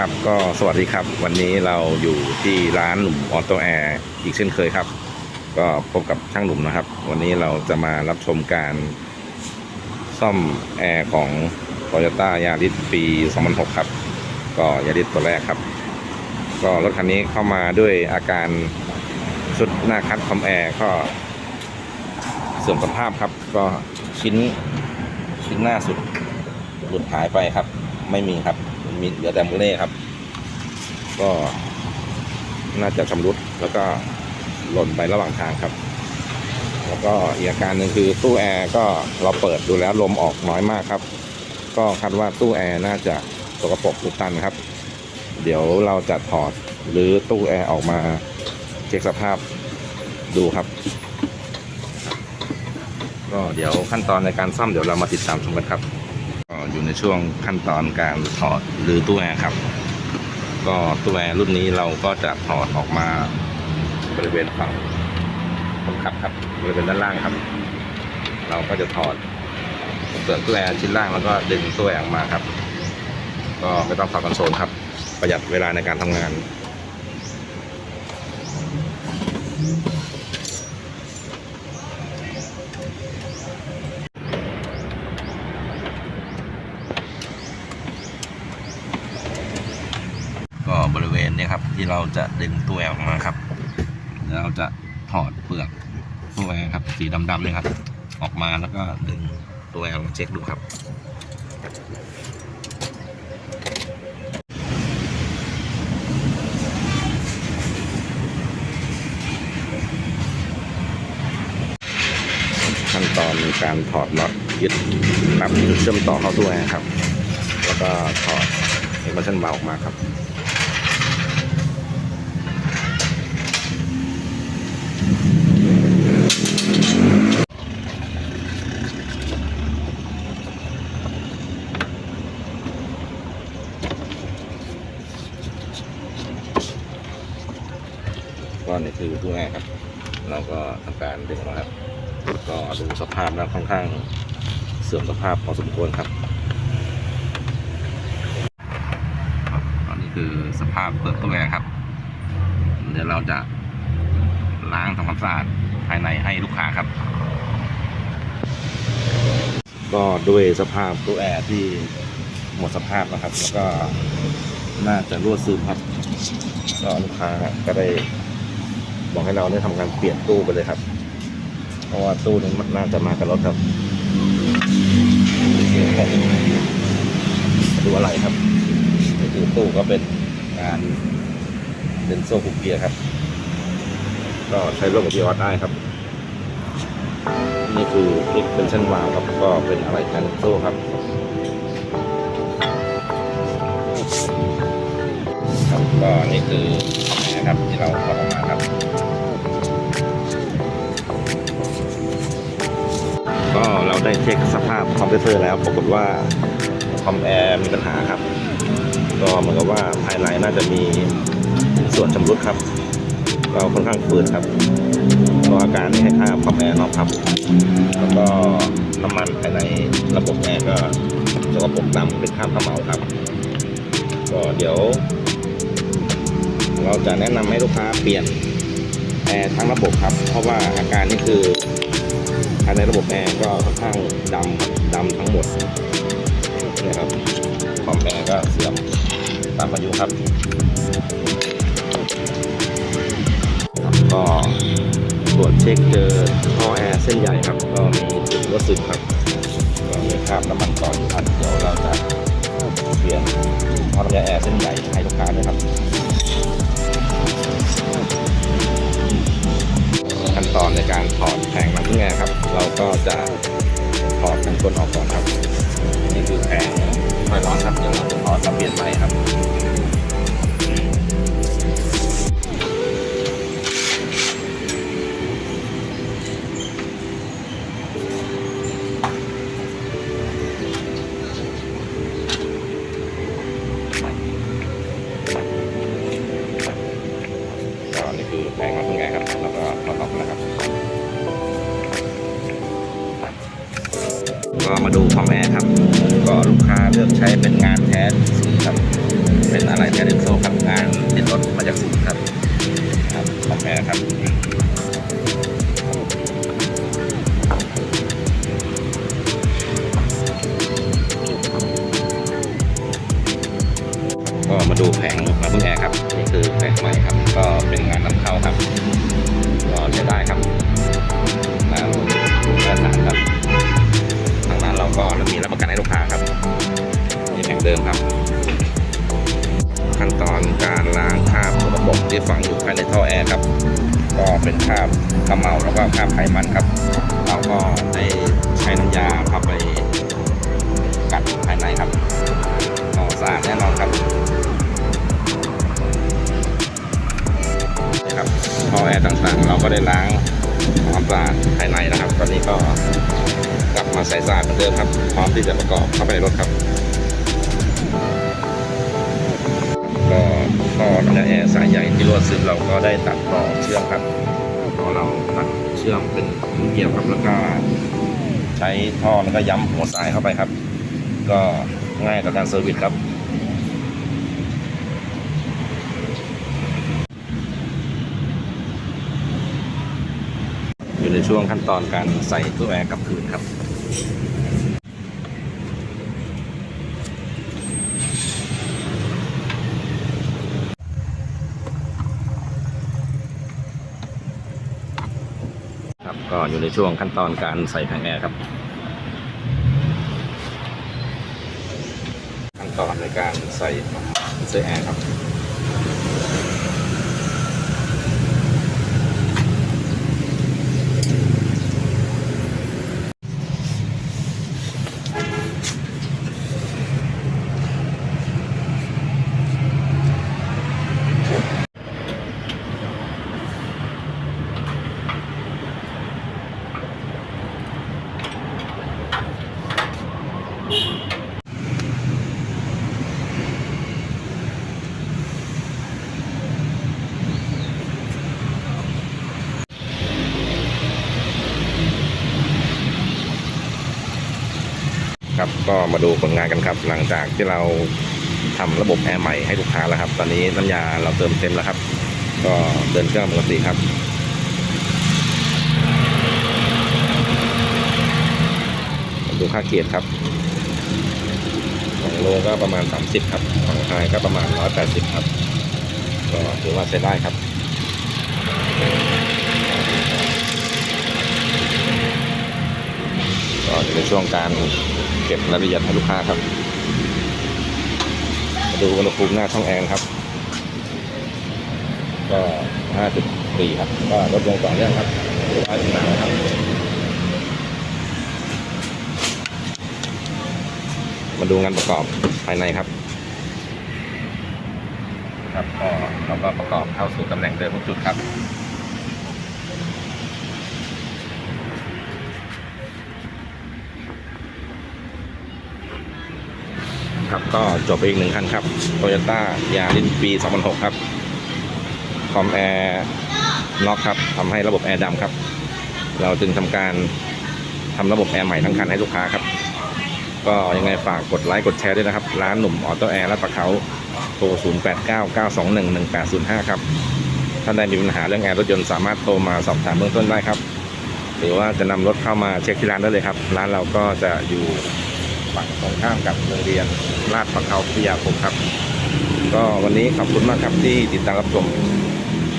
ครับ ก็สวัสดีครับ วันนี้เราอยู่ที่ร้านหนุ่มออโตแอร์อีกเช่นเคยครับ ก็พบกับช่างหนุ่มนะครับ วันนี้เราจะมารับชมการซ่อมแอร์ของ Toyota Yaris ปี 2006 ครับ ก็ Yaris ตัวแรกครับ ก็รถคันนี้เข้ามาด้วยอาการชุดหน้าคัดคอมแอร์ก็เสื่อมสภาพครับ ก็ชิ้นชิ้นหน้าสุดหลุดหายไปครับ ไม่มีครับ มีเหลือแต่มูเล่ครับ ก็น่าจะชำรุดแล้วก็หล่นไประหว่างทางครับ แล้วก็อีกอาการหนึ่งคือตู้แอร์ก็เราเปิดดูแล้วลมออกน้อยมากครับ ก็คาดว่าตู้แอร์น่าจะสกปรกอุดตันครับ เดี๋ยวเราจะถอดหรือตู้แอร์ออกมาเช็คสภาพดูครับ ก็เดี๋ยวขั้นตอนในการซ่อมเดี๋ยวเรามาติดตามชมกันครับ อยู่ในช่วงขั้นตอนการถอดหรือตู้แอร์ครับ ก็ตู้แอร์รุ่นนี้เราก็จะถอดออกมาบริเวณฝั่งคนขับครับบริเวณด้านล่างครับ เราก็จะถอดเปลือกตู้แอร์ชิ้นล่างแล้วก็ดึงตู้แอร์ออกมาครับ ก็ไม่ต้องถอดคอนโซลครับ ประหยัดเวลาในการทำงาน ก็บริเวณเนี้ครับ ที่เราจะดึงตู้แอร์ออกมาครับแล้วเราจะถอดเปลือกตู้แอร์ครับ สีดำๆเลยครับ ออกมาแล้วก็ดึงตัวแอร์มาเช็คดูครับขั้นตอนการถอดน็อตยึดนับจุดเชื่อมต่อเข้าตู้แอร์ครับ แล้วก็ถอดเอกมัชันเบาออกมาครับ ก็นี่คือตู้แอร์ครับ เราก็ทำการดึงออกมาครับ ก็ดูสภาพแล้วค่อนข้างเสื่อมสภาพพอสมควรครับอันนี้คือสภาพเปลือกตู้แอร์ครับ เดี๋ยวเราจะล้างทำความสะอาดภายในให้ลูกค้าครับ ก็ด้วยสภาพตู้แอร์ที่หมดสภาพนะครับ แล้วก็น่าจะรั่วซึมครับก็ลูกค้าก็ได้ บอกให้เราได้ทำการเปลี่ยนตู้ไปเลยครับ เพราะว่าตู้นี้มันน่าจะมากับรถครับดูอะไรครับนี่คือตู้ก็เป็นงานเดนโซ่หุกเกียร์ครับ ก็ใช้ร่วมกับพีออสได้ครับ นี่คือคลิกเป็นเส้นวาวครับ ก็เป็นอะไรแทนโซ่ครับครับก็นี่คือคอมแอร์ครับที่เราถอดออกมาครับ เราได้เช็คสภาพคอมเพรสเซอร์แล้วปรากฏว่าคอมแอร์มีปัญหาครับ ก็เหมือนกับว่าภายในน่าจะมีส่วนชำรุดครับ ก็ค่อนข้างฝืดครับก็อาการนี้ให้ค่าคอมแอร์นอกครับ แล้วก็น้ำมันภายในระบบแอร์ก็สกปรกดำเป็นคราบเขมเหลาครับ ก็เดี๋ยว เราจะแนะนำให้ลูกค้าเปลี่ยนแอร์ทั้งระบบครับ เพราะว่าอาการนี้คือายในระบบแอร์ก็ค่อนข้างดำดำทั้งหมดนี่ครับคอมแอร์ก็เสื่อมตามอายุครับครับก็ตรวจเช็คเจอท่อแอร์เส้นใหญ่ครับ ก็มีจุดรั่วซึมครับก็มีคราบน้ำมันก่อนอยู่ครับเดี๋ยวเราจะเปลี่ยนท่อน้ำยาแอร์เส้นใหญ่ให้ลูกค้าด้วยครับ อนในการถอดแผงน้ำพึ่งแอร์ครับ เราก็จะถอดกันก้นออกก่อนครับ นี่คือแผงไฟร้อนครับเดี๋ยวเราจะถอดมาเปลี่ยนใหม่ครับนี่คือแผงน้ำพึ่งแอร์ครับแล้วก็ ก็มาดูคอมแอร์ครับ ก็ลูกค้าเลือกใช้เป็นงานแท้สีครับ เป็นอะไรแท้เดนโซครับงานติดรถมาจากศูนย์ครับ ครับทำแอร์ครับ เป็นคราบขมเหลาแล้วก็คราบไขมันครับ เราก็ได้ใช้น้ำยาพับไปกัดภายในครับก็สะอาดแน่นอนครับนะครับท่อแอร์ต่างๆ เราก็ได้ล้างความสะอาดภายในนะครับ ตอนนี้ก็กลับมาใส่สะอาดเหมือนเดิมครับ พร้อมที่จะประกอบเข้าไปในรถครับ ก็ท่อและแอร์สายใหญ่ที่รั่วซึมเราก็ได้ตัดต่อเชื่อมครับ พอเราตัดเชื่อมเป็นเกี่ยวครับแล้วก็ใช้ท่อแล้วก็ย้ำหัวสายเข้าไปครับ ก็ง่ายต่อการเซอร์วิสครับอยู่ในช่วงขั้นตอนการใส่ตัวแอร์กลับคืนครับ ก็อยู่ในช่วงขั้นตอนการใส่แผงแอร์ครับ ขั้นตอนในการใส่เสื้อแอร์ครับ ครับ ก็มาดูผลงานกันครับ หลังจากที่เราทำระบบแอร์ใหม่ให้ลูกค้าแล้วครับ ตอนนี้น้ำยาเราเติมเต็มแล้วครับ ก็เดินเครื่องปกติครับดูค่าเกียรติครับของโลก็ประมาณ 30 ครับของไฮก็ประมาณ 180 ครับ ก็ถือว่าใช้ได้ครับก็อยู่ในช่วงการ เก็บรายละเอียดให้ลูกค้าครับ มาดูอุณหภูมิหน้าช่องแอร์ครับ ก็5.4ครับ ก็ลดลงต่อเนื่องครับร้อยหนาครับมาดูงานประกอบภายในครับ ครับก็เราก็ประกอบเข้าสู่ตำแหน่งเดิมทุกจุดครับ ครับ ก็จบไปอีกหนึ่งคันครับ Toyota Yaris ปี 2006 ครับ คอมแอร์น็อกครับทำให้ระบบแอร์ดำครับ เราจึงทำการทำระบบแอร์ใหม่ทั้งคันให้ลูกค้าครับ ก็ยังไงฝากกดไลค์กดแชร์ด้วยนะครับ ร้านหนุ่มออโต้แอร์และปะเขาโทร 0899211805 ครับ ท่านใดมีปัญหาเรื่องแอร์รถยนต์สามารถโทรมาสอบถามเบื้องต้นได้ครับ หรือว่าจะนำรถเข้ามาเช็คที่ร้านได้เลยครับ ร้านเราก็จะอยู่ ฝั่งตรงข้ามกับโรงเรียนลาดประเขาพิทยาคมครับ ก็วันนี้ขอบคุณมากครับที่ติดตามรับชม